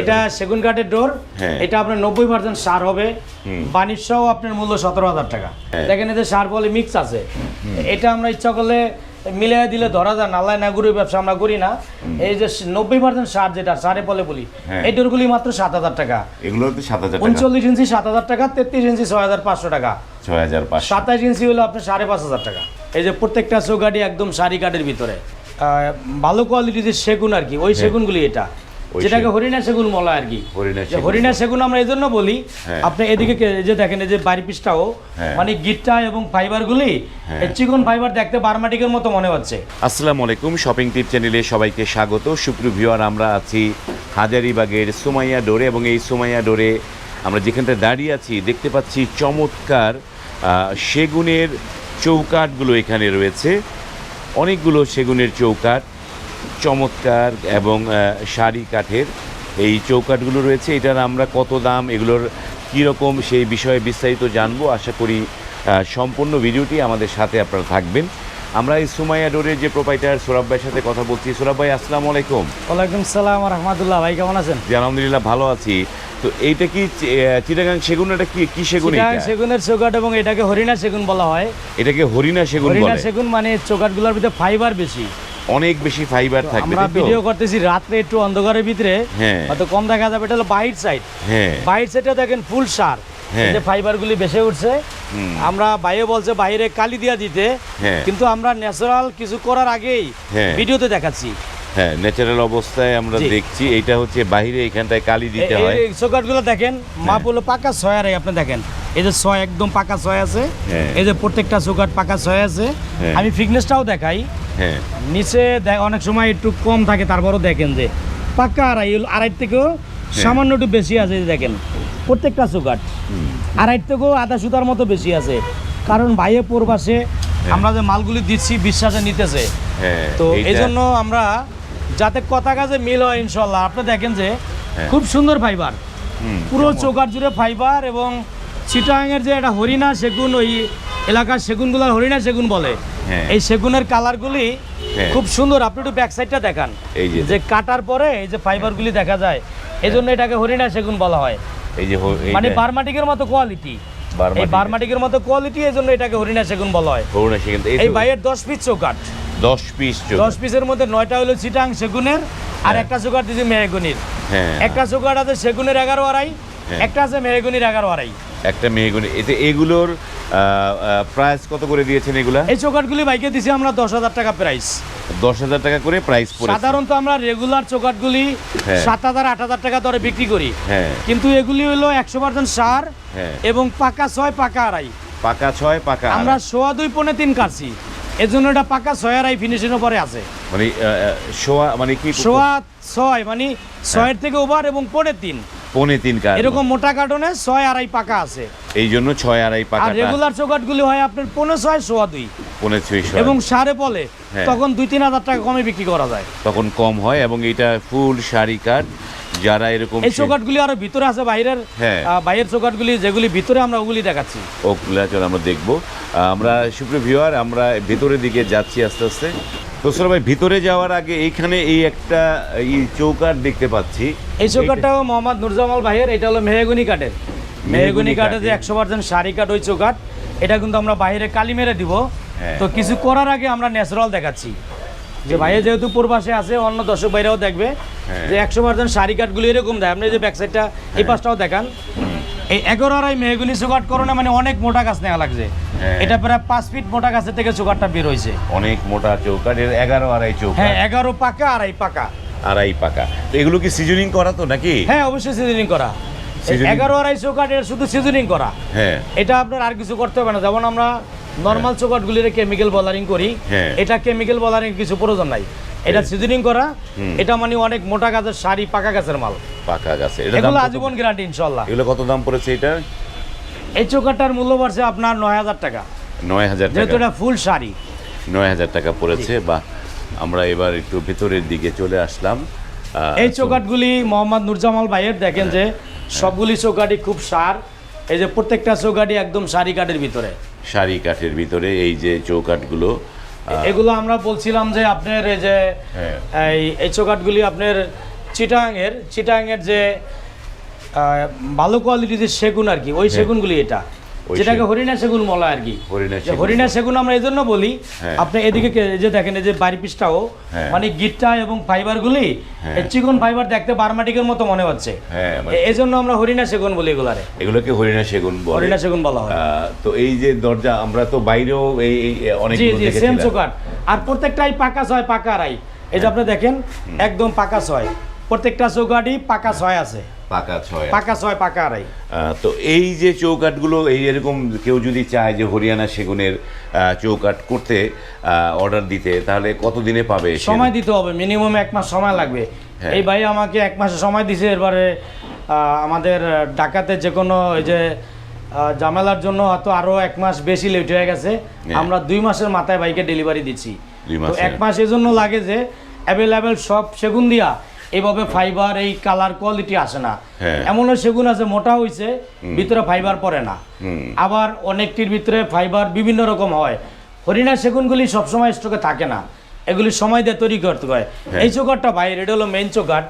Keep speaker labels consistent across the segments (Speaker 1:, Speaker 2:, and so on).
Speaker 1: এটা সেগুন কাঠের ডোর
Speaker 2: হ্যাঁ।
Speaker 1: এটা আপনার নব্বই পার্সেন্ট সার হবে। সহ আপনার মূল্য সতেরো হাজার টাকা।
Speaker 2: হ্যাঁ।
Speaker 1: দেখেন এতে সার বলে মিক্স আছে। এটা আমরা ইচ্ছা করলে মিলিয়ে দিলে ধরা যায় নালায় না গরুর ব্যবসা আমরা করি না। এই যে নব্বই পার্সেন্ট সার যেটা সারে বলে বলি
Speaker 2: হ্যাঁ।
Speaker 1: এই ডোরগুলি মাত্র সাত হাজার টাকা।
Speaker 2: এগুলো সাত হাজার
Speaker 1: উনচল্লিশ ইঞ্চি সাত হাজার টাকা তেত্রিশ ইঞ্চি ছয় হাজার পাঁচশো টাকা।
Speaker 2: ছয় হাজার
Speaker 1: সাতাশ ইঞ্চি হলো আপনার সাড়ে পাঁচ হাজার টাকা। এই যে প্রত্যেকটা চৌগাড়ি একদম সারি কাঠের ভিতরে। ভালো কোয়ালিটির যে সেগুন আর কি ওই সেগুনগুলি এটা। যেটাকে। হরিণা সেগুন বলা আর কি
Speaker 2: হরিণা সেগুন।
Speaker 1: আমরা এই জন্য বলি
Speaker 2: হ্যাঁ।
Speaker 1: আপনি এদিকে যে দেখেন এই যে বাড়ি পিসটাও
Speaker 2: হ্যাঁ।
Speaker 1: মানে গিটটা এবং ফাইবারগুলি
Speaker 2: হ্যাঁ।
Speaker 1: চিকন ফাইবার দেখতে বারমাটিকের মতো মনে হচ্ছে
Speaker 2: আসসালামু আলাইকুম শপিং টিপ চ্যানেলে সবাইকে স্বাগত সুপ্রিভিউয়ার আমরা আছি হাজারিবাগের সুমাইয়া ডোরে এবং এই সুমাইয়া ডোরে আমরা যেখানটা দাঁড়িয়ে আছি দেখতে পাচ্ছি চমৎকার সেগুনের চৌকাঠগুলো এখানে রয়েছে অনেকগুলো সেগুনের চৌকাঠ চমৎকার এবং শাড়ি কাঠের এই চৌকাঠগুলো রয়েছে। এটার আমরা কত দাম এগুলোর কীরকম সেই বিষয়ে বিস্তারিত জানব। আশা করি সম্পূর্ণ ভিডিওটি আমাদের সাথে আপনারা থাকবেন। আমরা এই সুমাইয়া ডোরের যে প্রোপাইটার সোরাব ভাইয়ের সাথে কথা বলছি। সোরাব ভাই আসসালামু আলাইকুম।
Speaker 1: ওয়ালাইকুম সালাম রহমতুল্লাহ। ভাই কেমন আছেন?
Speaker 2: জি আলহামদুলিল্লাহ ভালো আছি। তো এইটা কি চিটাগাং সেগুন এটা কি কি সেগুন
Speaker 1: চিটাগাং
Speaker 2: এটা
Speaker 1: সেগুনের চৌকাঠ এবং এটাকে হরিণা সেগুন বলা হয়।
Speaker 2: এটাকে হরিণা সেগুন
Speaker 1: হরিণা সেগুন মানে চৌকাঠগুলোর ভিতরে ফাইবার বেশি।
Speaker 2: অনেক বেশি ফাইবার থাকবে
Speaker 1: আমরা ভিডিও করতেছি রাত্রে একটু অন্ধকারের ভিতরে
Speaker 2: হ্যাঁ।
Speaker 1: হয়তো কম দেখা যাবে এটা হলো বাইট সাইড
Speaker 2: হ্যাঁ।
Speaker 1: বাইট সাইডে দেখেন ফুল সার
Speaker 2: হ্যাঁ।
Speaker 1: এই যে ফাইবারগুলি বেসে উঠছে। আমরা বাইরে বলছে বাইরে কালি দিয়া দিতে
Speaker 2: হ্যাঁ।
Speaker 1: কিন্তু আমরা ন্যাচারাল কিছু করার আগেই
Speaker 2: হ্যাঁ।
Speaker 1: ভিডিওতে দেখাচ্ছি।
Speaker 2: হ্যাঁ ন্যাচারাল অবস্থায় আমরা দেখছি এটা হচ্ছে বাইরে এখানটায় কালি দিতে হয়।
Speaker 1: এই চৌকাটগুলো দেখেন মাপ হলো পাকা ছয় আর আপনি দেখেন। এই যে ছয় একদম পাকা ছয় আছে। এই যে প্রত্যেকটা চৌকাট পাকা ছয় আছে। আমি ফিটনেসটাও দেখাই।
Speaker 2: হ্যাঁ।
Speaker 1: নিচে অনেক সময় একটু কম থাকে তারপরও দেখেন যে পাক্কা আড়াই আড়াই থেকেও
Speaker 2: হ্যাঁ।
Speaker 1: সামান্য একটু বেশি আছে যে দেখেন প্রত্যেকটা চৌকাট আড়াই থেকেও আধা সুতার মতো বেশি আছে। কারণ বাইরে পূর্বাসে আমরা যে মালগুলি দিচ্ছি বিশ্বাসে নিতেছে।
Speaker 2: হ্যাঁ
Speaker 1: তো এই জন্য আমরা যাতে কথা কাজে মিল হয় ইনশাল্লাহ আপনি দেখেন যে
Speaker 2: হ্যাঁ।
Speaker 1: খুব সুন্দর ফাইবার পুরো। চৌকাট জুড়ে ফাইবার এবং চিটাঙের যে একটা হরিণা সেগুন ওই এলাকার সেগুনগুলার হরিণা সেগুন বলে।
Speaker 2: হ্যাঁ।
Speaker 1: এই সেগুনের কালারগুলি
Speaker 2: হ্যাঁ।
Speaker 1: খুব সুন্দর। আপনি একটু ব্যাক সাইডটা দেখান।
Speaker 2: এই যে।
Speaker 1: কাটার পরে এই যে ফাইবারগুলি দেখা যায় এই জন্য এটাকে হরিণা সেগুন বলা হয়।
Speaker 2: এই যে
Speaker 1: মানে বারমাটিকের মতো কোয়ালিটি এই
Speaker 2: বারমাটিক।
Speaker 1: বারমাটিকের মতো কোয়ালিটি এই জন্য এটাকে হরিণা সেগুন বলা হয়।
Speaker 2: হরুণা থেকে-
Speaker 1: এই বাইয়ের দশ পিস চৌকাট
Speaker 2: দশ পিস
Speaker 1: দশ পিসের মধ্যে নয়টা হলো চিটাং সেগুনের আর
Speaker 2: হ্যাঁ।
Speaker 1: একটা চৌকাট দিয়েছি মেহগুনির।
Speaker 2: হ্যাঁ।
Speaker 1: একটা চৌকাট আছে সেগুনের এগারো আড়াই
Speaker 2: হ্যাঁ।
Speaker 1: একটা আছে মেহগুনির এগারো আড়াই।
Speaker 2: একটা মেয়েগুনি এতে এগুলোর প্রাইস কত করে দিয়েছেন এগুলা?
Speaker 1: এই চৌকাটগুলি বাইকে দিছি আমরা দশ হাজার টাকা প্রাইস
Speaker 2: দশ হাজার টাকা করে প্রাইস
Speaker 1: সাধারণত আমরা রেগুলার চৌকাটগুলি
Speaker 2: হ্যাঁ।
Speaker 1: সাত হাজার আট হাজার টাকা দরে বিক্রি করি।
Speaker 2: হ্যাঁ।
Speaker 1: কিন্তু এগুলি হলো একশো পার্সেন্ট সার
Speaker 2: হ্যাঁ।
Speaker 1: এবং পাকা ছয় পাকা আড়াই।
Speaker 2: পাকা ছয় পাকা
Speaker 1: আমরা সোয়া দুই পনে তিন কাটছি। এজন্য এটা পাকা ছয় আড়াই ফিনিশিংয়ের পরে আছে।
Speaker 2: মানে সোয়া মানে কি?
Speaker 1: সোয়া ছয় মানে ছয়ের থেকে ওভার এবং পনে তিন।
Speaker 2: পৌনে তিন কাঠ
Speaker 1: এরকম মোটা কার্টনে ছয় আড়াই পাকা আছে।
Speaker 2: এই জন্য ছয় আড়াই
Speaker 1: আর
Speaker 2: পাকা
Speaker 1: রেগুলার চৌকাটগুলি হয় আপনার পনে ছয় সোয়া দুই।
Speaker 2: পৌনে ছয়।
Speaker 1: এবং সারে পলে
Speaker 2: হ্যাঁ।
Speaker 1: তখন দুই তিন হাজার টাকা কমে বিক্রি করা যায়।
Speaker 2: তখন কম হয় এবং এটা ফুল শাড়ি কাঠ যারা এরকম
Speaker 1: এই চৌকাটগুলি আরও ভিতরে আছে বাইরের
Speaker 2: হ্যাঁ।
Speaker 1: বাইরের চৌকাটগুলি যেগুলি ভিতরে আমরা ওগুলি দেখাচ্ছি।
Speaker 2: ওগুলা চল আমরা দেখব। আমরা সুপ্রিয় ভিউয়ার আমরা ভেতরের দিকে যাচ্ছি আস্তে আস্তে। তো ভাই ভিতরে যাওয়ার আগে এইখানে এই একটা এই চৌকাঠ দেখতে পাচ্ছি।
Speaker 1: এই চৌকাটটাও মোহাম্মদ নুরজামাল ভাইয়ের এটা হলো মেহগুনি কাঠের। মেহগুনি কাঠে যে একশো পার্সেন্ট শাড়ি কাঠ ওই চৌকাট এটা কিন্তু আমরা বাইরে কালি মেরে দিব।
Speaker 2: হ্যাঁ।
Speaker 1: তো কিছু করার আগে আমরা ন্যাচারাল দেখাচ্ছি। যে ভাইয়ে যেহেতু পূর্বাসে আছে অন্য দর্শক ভাইরাও দেখবে।
Speaker 2: হ্যাঁ।
Speaker 1: যে একশো পার্সেন্ট শাড়ি কাঠগুলি এরকম দেয়। আপনি যে ব্যাক সাইডটা এই পাশটাও দেখান। এই এগারো আড়াই চৌকাট করোনা মানে অনেক মোটা গাছ নেওয়া লাগছে।
Speaker 2: হ্যাঁ।
Speaker 1: এটা প্রায় পাঁচ ফিট মোটা গাছের থেকে সুগারটা বের হয়েছে।
Speaker 2: অনেক মোটা এর এগারো আড়াই চৌকাঠ
Speaker 1: হ্যাঁ এগারো পাকা আড়াই পাকা।
Speaker 2: আড়াই পাকা। তো এগুলো কি সিজনিং করা তো নাকি?
Speaker 1: হ্যাঁ অবশ্যই সিজনিং করা। এগারো আড়াই চৌকাট এর শুধু সিজনিং করা।
Speaker 2: হ্যাঁ।
Speaker 1: এটা আপনার আর কিছু করতে হবে না। যেমন আমরা নর্মাল চৌকাটগুলির কেমিক্যাল বলারিং করি।
Speaker 2: হ্যাঁ।
Speaker 1: এটা কেমিক্যাল বলারিং কিছু প্রয়োজন নাই। এটা সিজনিং করা। এটা মানে অনেক মোটা গাছের শাড়ি পাকা গাছের মাল।
Speaker 2: পাকা গাছে।
Speaker 1: এগুলো? আজীবন গ্যারান্টি ইনশাল্লাহ
Speaker 2: এগুলো কত দাম পড়েছে এটা
Speaker 1: এই চৌকাটটার মূল্য পড়ছে আপনার নয় হাজার টাকা।
Speaker 2: নয় হাজার
Speaker 1: যেহেতু এটা ফুল শাড়ি
Speaker 2: নয় হাজার টাকা পড়েছে। বা আমরা এবার একটু ভেতরের দিকে চলে আসলাম।
Speaker 1: এই চৌকাটগুলি মোহাম্মদ নুরজামাল ভাইয়ের দেখেন যে
Speaker 2: হ্যাঁ।
Speaker 1: সবগুলি চৌকাটি খুব সার। এই যে প্রত্যেকটা চৌকাঠি একদম সারি কাঠের ভিতরে।
Speaker 2: সারি কাঠের ভিতরে এই যে চৌকাঠগুলো
Speaker 1: এগুলো আমরা বলছিলাম যে আপনার এই যে
Speaker 2: হ্যাঁ।
Speaker 1: এই চৌকাটগুলি আপনার চিটাঙের চিটাঙের যে ভালো কোয়ালিটির যে সেগুন আর কি ওই সেগুনগুলি এটা। যেটাকে হরিণা সেগুন বলা আর কি।
Speaker 2: হরিণা সেগুন
Speaker 1: আমরা এই জন্য বলি
Speaker 2: হ্যাঁ।
Speaker 1: আপনি এদিকে যে দেখেন এই যে বাড়ি পিসটাও
Speaker 2: হ্যাঁ।
Speaker 1: মানে গিটটা এবং ফাইবারগুলি
Speaker 2: হ্যাঁ।
Speaker 1: চিকন ফাইবার দেখতে বারমাটিকের মতো মনে হচ্ছে।
Speaker 2: হ্যাঁ মানে
Speaker 1: এই জন্য আমরা হরিণা সেগুন বলি এগুলারে।
Speaker 2: এগুলোকে হরিণা সেগুন বলে।
Speaker 1: হরিণা সেগুন বলা হয়।
Speaker 2: তো এই যে দরজা আমরা তো বাইরেও এই অনেক
Speaker 1: সেম চোকাট আর প্রত্যেকটাই পাকা ছয় পাকা আড়াই। এই যে আপনি দেখেন একদম পাকা ছয়। প্রত্যেকটা চৌকাটই পাকা ছয় আছে।
Speaker 2: পাকা ছয়
Speaker 1: পাকা ছয় পাকা আড়াই।
Speaker 2: তো এই যে চৌকাটগুলো এই এরকম কেউ যদি চায় যে হরিয়ানা সেগুনের চৌকাট করতে অর্ডার দিতে তাহলে কত দিনে পাবে
Speaker 1: সময় দিতে হবে মিনিমাম এক মাস সময় লাগবে।
Speaker 2: হ্যাঁ।
Speaker 1: এই ভাই আমাকে এক মাসের সময় দিছে এবারে আমাদের ঢাকাতে যে কোনো এই যে আহ, ঝামেলার জন্য হয়তো আরও এক মাস বেশি লেট হয়ে গেছে।
Speaker 2: হ্যাঁ।
Speaker 1: আমরা দুই মাসের মাথায় বাইকে ডেলিভারি দিচ্ছি। এক মাস এজন্য লাগে যে অ্যাভেলেবেল সব সেগুন দিয়া এইভাবে ফাইবার এই কালার কোয়ালিটি আসে না।
Speaker 2: হ্যাঁ।
Speaker 1: এমনও সেগুন আছে মোটা হইছে ভিতরে ফাইবার পড়ে না। আবার অনেকটির ভিতরে ফাইবার বিভিন্ন রকম হয়। হরিণা সেগুনগুলি সবসময় স্টকে থাকে না। এগুলি সময় দিয়ে তৈরি করতে হয়। এই চোকারটা ভাই এটা হলো মেইন চোকাট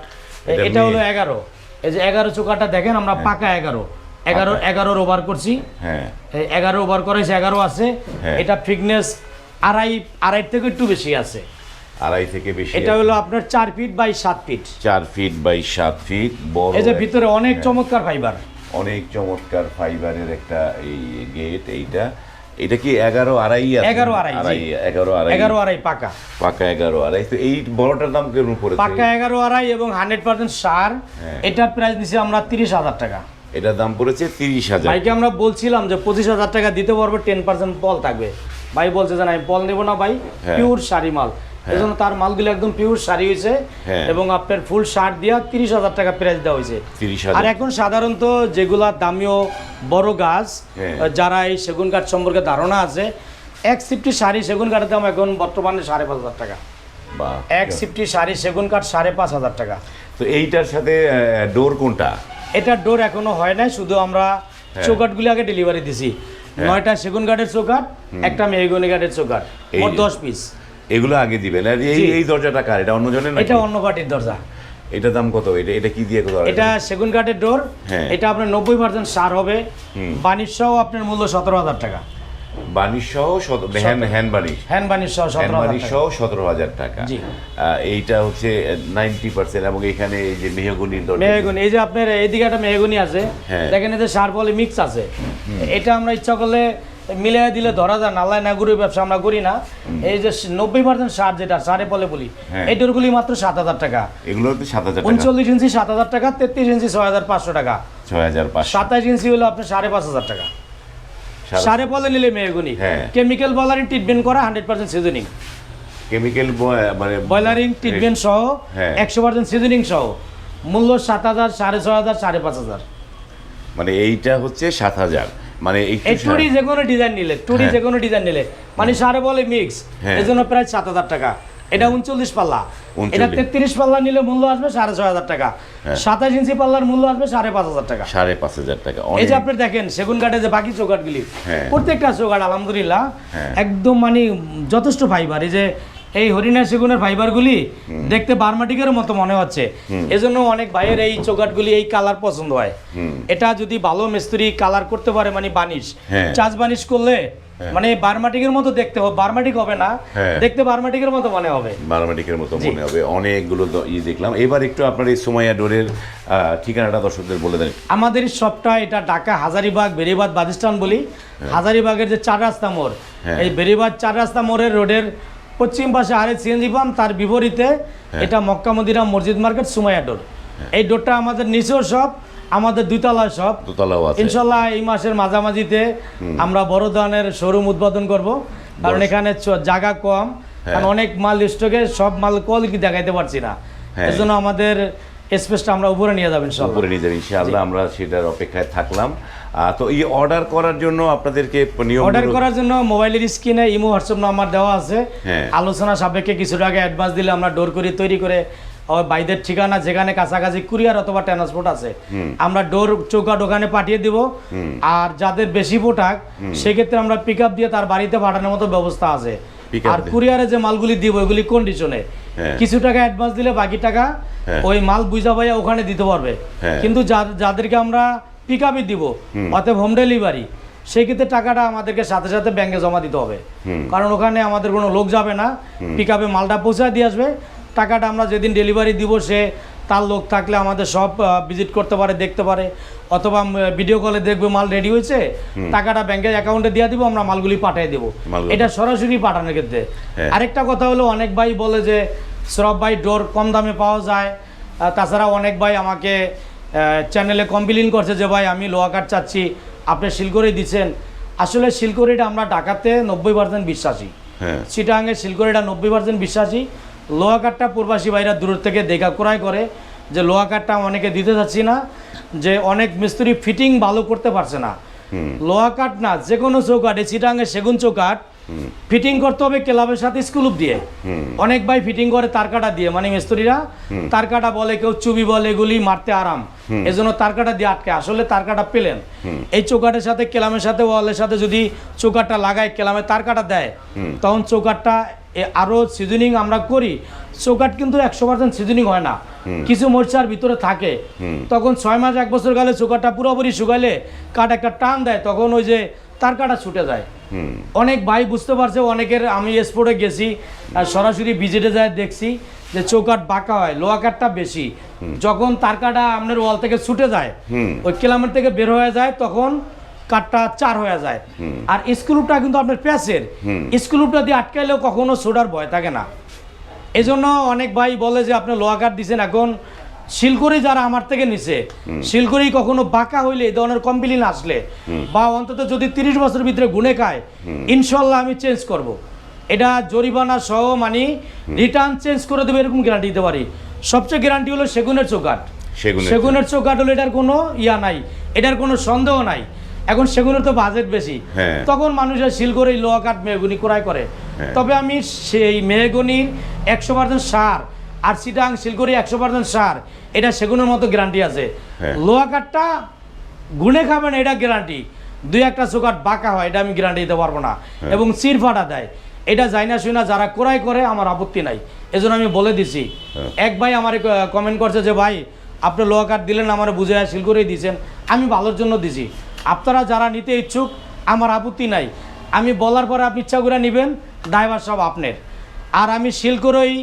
Speaker 2: এটা
Speaker 1: হলো এগারো। এই যে এগারো চোকারটা দেখেন আমরা পাকা এগারো। এগারো এগারোর ওভার করছি।
Speaker 2: হ্যাঁ।
Speaker 1: এগারো ওভার করেছে এগারো আছে।
Speaker 2: হ্যাঁ।
Speaker 1: এটা ফিটনেস আড়াই আড়াই থেকে একটু বেশি আছে।
Speaker 2: আড়াই থেকে বেশি
Speaker 1: এটা। হলো আপনার চার ফিট বাই সাত ফিট
Speaker 2: চার ফিট বাই সাত ফিট বড়
Speaker 1: এই যে ভিতরে অনেক
Speaker 2: হ্যাঁ।
Speaker 1: চমৎকার ফাইবার
Speaker 2: অনেক চমৎকার ফাইবারের একটা এই গেট এইটা। এটা কি এগারো আড়াই
Speaker 1: এগারো আড়াই,
Speaker 2: এগারো আড়াই।
Speaker 1: এগারো আড়াই পাকা।
Speaker 2: পাকা এগারো আড়াই। তো এই বড়টার দাম কেমন পড়েছে?
Speaker 1: পাকা এগারো আড়াই এবং হান্ড্রেড পার্সেন্ট সার।
Speaker 2: হ্যাঁ।
Speaker 1: এটার প্রাইস দিছি আমরা তিরিশ হাজার টাকা।
Speaker 2: এটার দাম পড়েছে তিরিশ হাজার।
Speaker 1: ভাইকে আমরা বলছিলাম যে পঁচিশ হাজার টাকা দিতে পারব টেন পার্সেন্ট পল থাকবে। ভাই বলছে যে আমি পল নেব না ভাই
Speaker 2: হ্যাঁ।
Speaker 1: পিওর শাড়ি মাল। এই জন্য তার মালগুলো একদম পিওর শাড়ি হয়েছে
Speaker 2: হ্যাঁ।
Speaker 1: এবং আপনার ফুল শার্ট দিয়া তিরিশ হাজার টাকা প্রাইস দেওয়া হয়েছে। আর এখন সাধারণত যেগুলা দামিও বড় গাছ
Speaker 2: হ্যাঁ।
Speaker 1: যারা এই সেগুন কাঠ সম্পর্কে ধারণা আছে এক সিফটি শাড়ি সেগুন কাঠের দাম এখন বর্তমানে সাড়ে পাঁচ হাজার টাকা। এক সিফটি শাড়ি সেগুন কাঠ সাড়ে পাঁচ হাজার টাকা।
Speaker 2: তো এইটার সাথে ডোর কোনটা?
Speaker 1: এটার ডোর এখনও হয় নাই শুধু আমরা
Speaker 2: হ্যাঁ।
Speaker 1: চৌকাটগুলি আগে ডেলিভারি দিছি। নয়টা সেগুন কাঠের চৌকাট একটা মেহগনি কাঠের চৌকাট মোট দশ পিস
Speaker 2: এগুলো আগে দিবেন আর এই এই দরজাটা কার? এটা অন্যজনের নাকি?
Speaker 1: এটা অন্য কাঠের দরজা।
Speaker 2: এটা দাম কত? এটা এটা কি দিয়ে কত
Speaker 1: এটা সেগুন কাঠের ডোর
Speaker 2: হ্যাঁ।
Speaker 1: এটা আপনার নব্বই পার্সেন্ট সার হবে। বানিশ সহ আপনার মূল্য সতেরো হাজার টাকা।
Speaker 2: সহ hand hand varnish
Speaker 1: hand varnish সহ
Speaker 2: হ্যান্ড সহ সতেরো হাজার টাকা।
Speaker 1: জি।
Speaker 2: এইটা হচ্ছে নাইনটি পার্সেন্ট এবং এখানে এই যে মেহগুনির দরজা।
Speaker 1: মেহগুনি এই যে আপনার এইদিকে একটা মেহগুনি আছে।
Speaker 2: হ্যাঁ।
Speaker 1: দেখেন যে সার বলে মিক্স আছে। এটা আমরা ইচ্ছা করলে মিলিয়ে দিলে ধরা যায় নালায় না গরুর ব্যবসা আমরা করি না। এই যে নব্বই পার্সেন্ট সার যেটা সারে বলে বলি
Speaker 2: হ্যাঁ।
Speaker 1: এই ডোরগুলি মাত্র সাত হাজার টাকা।
Speaker 2: এগুলো সাত হাজার
Speaker 1: উনচল্লিশ ইঞ্চি সাত হাজার টাকা তেত্রিশ ইঞ্চি ছয় হাজার পাঁচশো টাকা।
Speaker 2: ছয় হাজার
Speaker 1: সাতাইশ ইঞ্চি হলো আপনার সাড়ে পাঁচ হাজার টাকা। সাড়ে পলে নিলে মেয়েগুনি
Speaker 2: হ্যাঁ।
Speaker 1: কেমিক্যাল বলারিং ট্রিটমেন্ট করা হান্ড্রেড পার্সেন্ট সিজনিং।
Speaker 2: কেমিক্যাল মানে
Speaker 1: বয়লারিং ট্রিটমেন্ট সহ
Speaker 2: হ্যাঁ।
Speaker 1: একশো পার্সেন্ট সিজনিং সহ। মূল্য সাত হাজার সাড়ে ছয় হাজার সাড়ে পাঁচ হাজার।
Speaker 2: মানে এইটা হচ্ছে সাত হাজার। মানে
Speaker 1: এই টুডি যে কোনো ডিজাইন নিলে টুডি
Speaker 2: হ্যাঁ।
Speaker 1: যে কোনো ডিজাইন নিলে মানে সাড়ে বলে মিক্স
Speaker 2: হ্যাঁ।
Speaker 1: এর জন্য প্রায় সাত হাজার টাকা এটা উনচল্লিশ পাল্লা এটা তেত্রিশ পাল্লা নিলে মূল্য আসবে সাড়ে ছয় হাজার টাকা
Speaker 2: হ্যাঁ।
Speaker 1: সাতাশ ইঞ্চি পাল্লার মূল্য আসবে সাড়ে পাঁচ হাজার টাকা
Speaker 2: সাড়ে পাঁচ হাজার টাকা
Speaker 1: এই যে আপনি দেখেন সেগুন কাঠে যে বাকি চৌকাটগুলি
Speaker 2: হ্যাঁ।
Speaker 1: প্রত্যেকটা চৌকাট আলহামদুলিল্লাহ
Speaker 2: হ্যাঁ।
Speaker 1: একদম মানে যথেষ্ট ফাইবার এই যে এই হরিণা সেগুনের ফাইবারগুলি দেখতে বার্মাটিকের মতো মনে হচ্ছে। এজন্য অনেক ভাইয়ের এই চৌকাটগুলি এই কালার পছন্দ হয়। এটা যদি ভালো মিস্ত্রি কালার করতে পারে মানে বানিশ
Speaker 2: হ্যাঁ।
Speaker 1: চাষ বানিশ করলে মানে বার্মাটিকের মতো দেখতে হবে। বার্মাটিক হবে না
Speaker 2: হ্যাঁ।
Speaker 1: দেখতে বার্মাটিকের মতো মনে হবে।
Speaker 2: বারোমাটিকের মতো মনে হবে। অনেকগুলো ই দেখলাম। এবার একটু আপনার এই সোমাইয়া ডোরের ঠিকানাটা দর্শকদের বলে দেন।
Speaker 1: আমাদের সবটা এটা ঢাকা হাজারিবাগ বেরিবাদ বাদিস্তান বলি। হাজারিবাগের যে চার রাস্তা মোড়
Speaker 2: হ্যাঁ।
Speaker 1: এই বেরিবাদ চার রাস্তা মোড়ের রোডের পশ্চিম পাশে আরে সিএনজি পাম্প তার বিপরীতে
Speaker 2: হ্যাঁ।
Speaker 1: এটা মক্কা মদিনা মসজিদ মার্কেট সুমাইয়া ডোর। এই ডোরটা আমাদের নিচেও সব আমাদের দুইতলা সব। ইনশাল্লাহ এই মাসের মাঝামাঝিতে আমরা বড় ধরনের শোরুম উদ্বোধন করব কারণ এখানে জায়গা কম কারণ অনেক মাল স্টকে সব মাল কোয়ালিটি দেখাইতে পারছি না। এজন্য আমাদের স্পেসটা আমরা উপরে নিয়ে যাবেন সব
Speaker 2: উপরে নিয়ে যাবেন ইনশাআল্লাহ আমরা সেটার অপেক্ষায় থাকলাম। তো এই অর্ডার করার জন্য আপনাদেরকে নিয়ম
Speaker 1: অর্ডার করার জন্য মোবাইলের স্ক্রিনে ইমো হোয়াটসঅ্যাপ নাম্বার দেওয়া আছে।
Speaker 2: হ্যাঁ।
Speaker 1: আলোচনা সাপেক্ষে কিছু টাকা অ্যাডভান্স দিলে আমরা ডোর করি তৈরি করে বাইদের ঠিকানা যেখানে কাছাকাছি কুরিয়ার অথবা ট্রান্সপোর্ট আছে আমরা ডোর চৌকা ওখানে পাঠিয়ে দিব। আর যাদের বেশি পোটাক সেক্ষেত্রে আমরা পিক আপ দিয়ে তার বাড়িতে পাঠানোর মতো ব্যবস্থা আছে। আর কুরিয়ারে যে মালগুলি দিব ওইগুলি কন্ডিশনে
Speaker 2: হ্যাঁ।
Speaker 1: কিছু টাকা অ্যাডভান্স দিলে বাকি টাকা
Speaker 2: হ্যাঁ।
Speaker 1: ওই মাল বুঝা ভাইয়া ওখানে দিতে পারবে।
Speaker 2: হ্যাঁ।
Speaker 1: কিন্তু যাদেরকে আমরা পিক আপই দিব অতএব হোম ডেলিভারি সেই ক্ষেত্রে টাকাটা আমাদেরকে সাথে সাথে ব্যাংকে জমা দিতে হবে। কারণ ওখানে আমাদের কোনো লোক যাবে না পিক আপে মালটা পৌঁছায় দিয়ে আসবে। টাকাটা আমরা যেদিন ডেলিভারি দিব সে তার লোক থাকলে আমাদের সব ভিজিট করতে পারে দেখতে পারে। অথবা ভিডিও কলে দেখবে মাল রেডি হয়েছে টাকাটা ব্যাংকের অ্যাকাউন্টে দিয়ে দিব আমরা মালগুলি পাঠিয়ে দেবো। এটা সরাসরি পাঠানোর ক্ষেত্রে।
Speaker 2: হ্যাঁ।
Speaker 1: আরেকটা কথা হলো অনেক ভাই বলে যে সরব ভাই ডোর কম দামে পাওয়া যায়। তাছাড়া অনেক ভাই আমাকে চ্যানেলে কমপ্লেন করছে যে ভাই আমি লোহা কাঠ চাচ্ছি আপনি শিলকরি দিচ্ছেন। আসলে শিলকরিটা আমরা ঢাকাতে নব্বই পার্সেন্ট বিশ্বাসী।
Speaker 2: হ্যাঁ।
Speaker 1: চিটাঙ্গের শিলকরিটা নব্বই পার্সেন্ট বিশ্বাসী। লোহা কাঠটা প্রবাসী ভাইরা দূর থেকে দেখা ক্রয় করে যে লোহা কাঠটা অনেকে দিতে যাচ্ছি না যে অনেক মিস্ত্রি ফিটিং ভালো করতে পারছে না। লোহা কাঠ না যে কোনো চৌকাঠ চিটাঙ্গের সেগুন চৌকাঠ ফিটিং করতে হবে ক্লাবের সাথে স্কুলুপ দিয়ে। অনেক ভাই ফিটিং করে তার কাটা দিয়ে মানে মিস্ত্রিরা। তার কাটা বলে কেউ চুবি বলে এগুলি মারতে আরাম। এজন্য তার কাটা দিয়ে আটকে আসলে তার কাটা পেলেন। এই চৌকাটের সাথে কেলামের সাথে ওয়ালের সাথে যদি চৌকাটটা লাগায় কেলামে তার কাটা দেয় তখন চৌকাটটা এ- আরও সিজনিং আমরা করি। চৌকাট কিন্তু একশো পার্সেন্ট সিজনিং হয় না। কিছু মরিচার ভিতরে থাকে। তখন ছয় মাস এক বছর গেলে চৌকাটটা পুরোপুরি শুকাইলে কাঠ একটা টান দেয় তখন ওই যে তার কাটা ছুটে যায়। অনেক ভাই বুঝতে পারছে অনেকের আমি স্পোর্টে গেছি আর সরাসরি ভিজিটে যায় দেখছি যে চৌকাট বাঁকা হয় লোহা কাঠটা বেশি। যখন তার কাটা আপনার ওয়াল থেকে ছুটে যায় ওই কেলামের থেকে বের হয়ে যায় তখন কাঠটা চার হয়ে যায়। আর স্ক্রুপটা কিন্তু আপনার প্যাচের। স্ক্রুপটা দিয়ে আটকাইলেও কখনো সোডার ভয় থাকে না। এজন্য অনেক ভাই বলে যে আপনি লোহা কাঠ দিচ্ছেন এখন। শিলকড়ি যারা আমার থেকে নিছে শিলকড়ি কখনো বাঁকা হইলে এই ধরনের কমপ্লেন আসলে বা অন্তত যদি তিরিশ বছরের ভিতরে গুনে খায় ইনশাল্লাহ আমি চেঞ্জ করব। এটা জরিমানা সহ মানে রিটার্ন চেঞ্জ করে দেবে এরকম গ্যারান্টি দিতে পারি। সবচেয়ে গ্যারান্টি হলো সেগুনের চৌকাঠ।
Speaker 2: সেগুনের
Speaker 1: সেগুনের চৌকাঠ হলো এটার কোনো ইয়া নাই এটার কোনো সন্দেহ নাই। এখন সেগুনের তো বাজেট বেশি
Speaker 2: হ্যাঁ।
Speaker 1: তখন মানুষের শিল করে লোহা কাঠ মেহগুনি ক্রয় করে
Speaker 2: হ্যাঁ।
Speaker 1: তবে আমি সেই মেহগুনির একশো পার্সেন্ট সার আর সিটাং শিলকরি একশো পার্সেন্ট সার এটা সেগুনের মতো গ্যারান্টি আছে
Speaker 2: হ্যাঁ।
Speaker 1: লোহা কাঠটা গুনে খাবেন এটা গ্যারান্টি দুই একটা চোকাট বাঁকা হয় এটা আমি গ্যারান্টি দিতে পারব না। এবং চির ফাটা দেয় এটা যাই না শুই না যারা ক্রয় করে আমার আপত্তি নাই এজন্য আমি বলে দিছি। এক ভাই আমার কমেন্ট করছে যে ভাই আপনি লোহা কাঠ দিলেন আমার বুঝে শিল করেই দিয়েছেন আমি ভালোর জন্য দিছি আপনারা যারা নিতে ইচ্ছুক আমার আপত্তি নাই। আমি বলার পরে আপনি ইচ্ছা করে নেবেন ড্রাইভার সব আপনার। আর আমি শিলকরই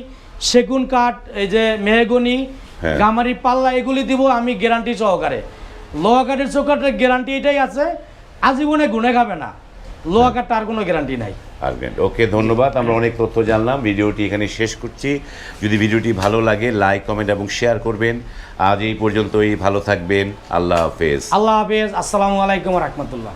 Speaker 1: সেগুন কাঠ এই যে মেহগনি
Speaker 2: হ্যাঁ।
Speaker 1: গামারি পাল্লা এগুলি দিব আমি গ্যারান্টি সহকারে। লোহা কাঠের চৌকাঠের গ্যারান্টি এটাই আছে আজীবনে গুনে খাবে না। লোহা তার আর কোনো গ্যারান্টি নাই।
Speaker 2: আসবেন ওকে ধন্যবাদ। আমরা অনেক তথ্য জানলাম। ভিডিওটি এখানে শেষ করছি। যদি ভিডিওটি ভালো লাগে লাইক কমেন্ট এবং শেয়ার করবেন। আজ এই পর্যন্তই। ভালো থাকবেন। আল্লাহ হাফেজ।
Speaker 1: আল্লাহ হাফেজ। আসসালামু আলাইকুম রহমতুল্লাহ।